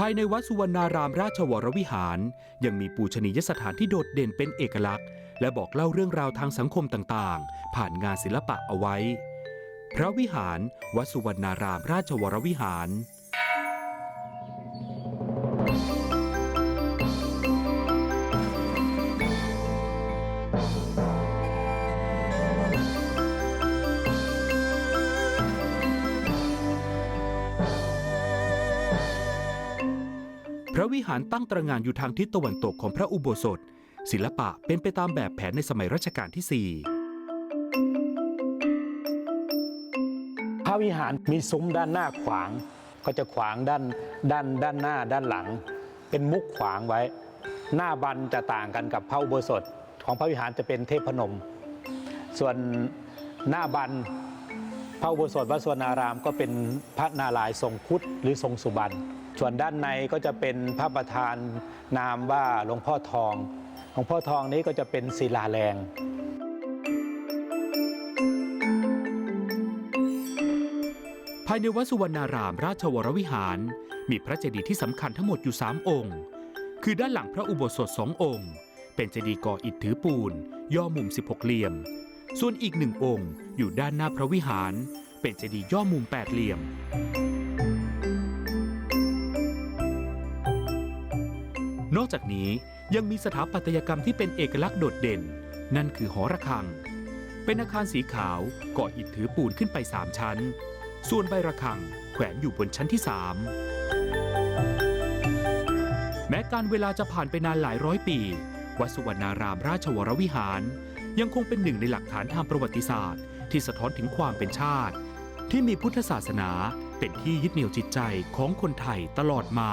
ภายในวัดสุวรรณารามราชวรวิหาร ยังมีปูชนียสถานที่โดดเด่นเป็นเอกลักษณ์ และบอกเล่าเรื่องราวทางสังคมต่างๆ ผ่านงานศิลปะเอาไว้ พระวิหาร วัดสุวรรณารามราชวรวิหาร พระวิหารตั้งตระหง่านอยู่ทางทิศตะวันตกของพระอุโบสถ ศิลปะเป็นไปตามแบบแผนในสมัยรัชกาลที่ พระวิหารมีซุ้มด้านหน้าขวาง ก็จะขวางด้านด้านด้านหน้าด้านหลัง เป็นมุกขวางไว้ หน้าบันจะต่างกันกับพระอุโบสถ ของพระวิหารจะเป็นเทพนม ส่วนหน้าบัน พระอุโบสถวัดสวนารามก็เป็นพระนารายณ์ทรงคุดหรือทรงสุบรรณส่วนด้านในก็จะเป็นพระประธานนามว่าหลวงพ่อทองหลวงพ่อทองนี้ก็จะเป็นศิลาแรง ภายในวัดสุวรรณารามราชวรวิหาร มีพระเจดีย์ที่สำคัญทั้งหมดอยู่ 3 องค์ คือด้านหลังพระอุโบสถสององค์ เป็นเจดีย์ก่ออิฐถือปูน ย่อมุม 16 เหลี่ยม ส่วนอีกหนึ่งองค์อยู่ด้านหน้าพระวิหาร เป็นเจดีย์ย่อมุม8เหลี่ยม นอกจากนี้ยังมีสถาปัตยกรรมที่เป็นเอกลักษณ์โดดเด่น นั่นคือหอระฆัง เป็นอาคารสีขาวก่ออิฐถือปูนขึ้นไป3ชั้น ส่วนใบระฆังแขวนอยู่บนชั้นที่3แม้การเวลาจะผ่านไปนานหลายร้อยปี วัดสุวรรณารามราชวรวิหาร ยังคงเป็นหนึ่งในหลักฐานทางประวัติศาสตร์ ที่สะท้อนถึงความเป็นชาติ ที่มีพุทธศาสนาเป็นที่ยึดเหนี่ยวจิตใจของคนไทยตลอดมา